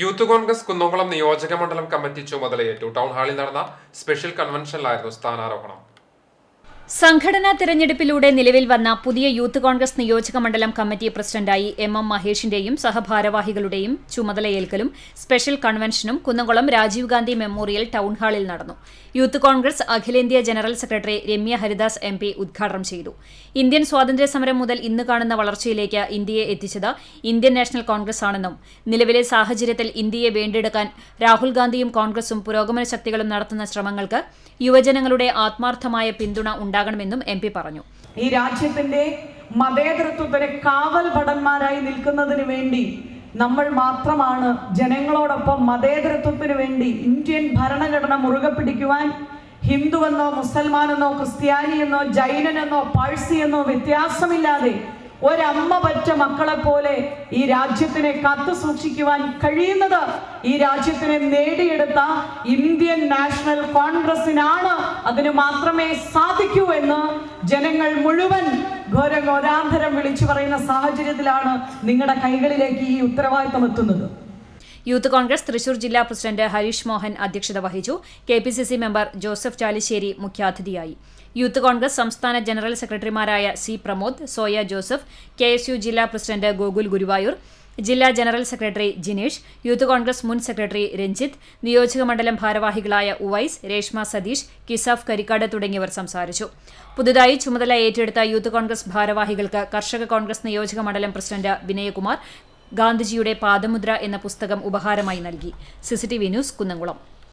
Youth Congress Kunnamkulam നിയോജക മണ്ഡലം committee ചുമതലയേറ്റു. ടൗൺ ഹാളിൽ നടന്ന സ്പെഷ്യൽ കൺവെൻഷനിലായിരുന്നു സ്ഥാനാരോഹണം സംഘടനാ തിരഞ്ഞെടുപ്പിലൂടെ നിലവിൽ വന്ന പുതിയ യൂത്ത് കോൺഗ്രസ് നിയോജക മണ്ഡലം കമ്മിറ്റി പ്രസിഡന്റായി എം എം മഹേഷിന്റെയും സഹഭാരവാഹികളുടെയും ചുമതലയേൽക്കലും സ്പെഷ്യൽ കൺവെൻഷനും കുന്നംകുളം രാജീവ് ഗാന്ധി മെമ്മോറിയൽ ടൗൺ ഹാളിൽ നടന്നു. യൂത്ത് കോൺഗ്രസ് അഖിലേന്ത്യാ general secretary Ramya Haridas M P ഉദ്ഘാടനം ചെയ്തു. ഇന്ത്യൻ സ്വാതന്ത്ര്യ സമരം മുതൽ ഇന്ന് കാണുന്ന വളർച്ചയിലേക്ക് ഇന്ത്യയെ എത്തിച്ചത് ഇന്ത്യൻ നാഷണൽ കോൺഗ്രസ് ആണെന്നും നിലവിലെ സാഹചര്യത്തിൽ ഇന്ത്യയെ വീണ്ടെടുക്കാൻ രാഹുൽ ഗാന്ധിയും കോൺഗ്രസും പുരോഗമന ശക്തികളും നടത്തുന്ന ശ്രമങ്ങൾക്ക് യുവജനങ്ങളുടെ ആത്മാർത്ഥമായ പിന്തുണ ഉണ്ടാകണമെന്നും എം പറഞ്ഞു. ഈ രാജ്യത്തിന്റെ മതേതൃത്വത്തിന് കാവൽ ഭടന്മാരായി നിൽക്കുന്നതിന് വേണ്ടി നമ്മൾ മാത്രമാണ് ജനങ്ങളോടൊപ്പം മതേതൃത്വത്തിന് വേണ്ടി ഇന്ത്യൻ ഭരണഘടന മുറുകെ പിടിക്കുവാൻ ഹിന്ദുവെന്നോ മുസൽമാനെന്നോ ക്രിസ്ത്യാനിയെന്നോ ജൈനനെന്നോ പാഴ്സിയെന്നോ വ്യത്യാസമില്ലാതെ ഒരമ്മ പറ്റ മക്കളെ പോലെ ഈ രാജ്യത്തിനെ കാത്തു സൂക്ഷിക്കുവാൻ കഴിയുന്നത് ഈ രാജ്യത്തിനെ നേടിയെടുത്ത ഇന്ത്യൻ നാഷണൽ കോൺഗ്രസിനാണ്. അതിന് മാത്രമേ സാധിക്കൂ എന്ന് ജനങ്ങൾ മുഴുവൻ ഘോരഘോരാന്തരം വിളിച്ചു പറയുന്ന സാഹചര്യത്തിലാണ് നിങ്ങളുടെ കൈകളിലേക്ക് ഈ ഉത്തരവാദിത്തം എത്തുന്നത്. യൂത്ത് കോൺഗ്രസ് തൃശൂർ ജില്ലാ പ്രസിഡന്റ് ഹരീഷ് മോഹൻ അധ്യക്ഷത വഹിച്ചു. K P C C member Joseph Chalissery മുഖ്യാതിഥിയായി. യൂത്ത് കോൺഗ്രസ് സംസ്ഥാന ജനറൽ സെക്രട്ടറിമാരായ C Pramod Soya Joseph K ജില്ലാ പ്രസിഡന്റ് ഗോകുൽ ഗുരുവായൂർ ജില്ലാ general secretary Jinesh youth Congress മുൻ സെക്രട്ടറി രഞ്ജിത്ത് നിയോജക മണ്ഡലം ഭാരവാഹികളായ ഉവൈസ് രേഷ്മ സതീഷ് കിസാഫ് കരിക്കാട് തുടങ്ങിയവർ സംസാരിച്ചു. പുതുതായി ചുമതല ഏറ്റെടുത്ത യൂത്ത് കോൺഗ്രസ് ഭാരവാഹികൾക്ക് കർഷക കോൺഗ്രസ് നിയോജക മണ്ഡലം പ്രസിഡന്റ് വിനയകുമാർ ഗാന്ധിജിയുടെ പാദമുദ്ര എന്ന പുസ്തകം ഉപഹാരമായി നൽകി. CCTV news Kunnamkulam.